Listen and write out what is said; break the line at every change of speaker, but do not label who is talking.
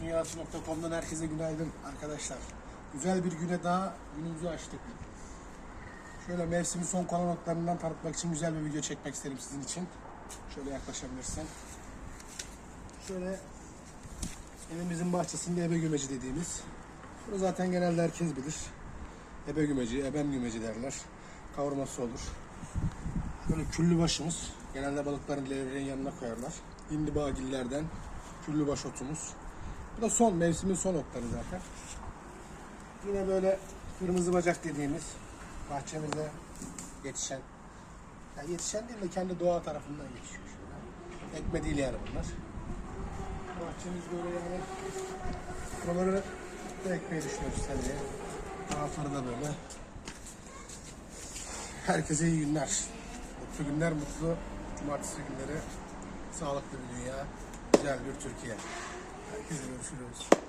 Dünyası.com'dan herkese günaydın arkadaşlar. Güzel bir güne daha günümüzü açtık. Şöyle mevsimin son kalan notlarından tanıtmak için güzel bir video çekmek isterim sizin için. Şöyle yaklaşabilirsin. Şöyle evimizin bahçesinde ebe gümeci dediğimiz. Bunu zaten genelde herkes bilir. Ebe gümeci, ebem gümeci derler. Kavurması olur. Böyle küllü başımız. Genelde balıkların levreğin yanına koyarlar. Hindibagillerden küllü baş otumuz. Bu da son, mevsimin son otları zaten. Yine böyle kırmızı bacak dediğimiz bahçemize yetişen, yani yetişen değil de kendi doğa tarafından yetişiyor şöyle. Ekme değil yani bunlar. Bahçemiz böyle yani buraları da ekmeği düşünüyoruz seneye. Tarafları da böyle. Herkese iyi günler. Mutlu günler, mutlu cumartesi günleri. Sağlıklı bir dünya, güzel bir Türkiye. Herkese görüşürüz.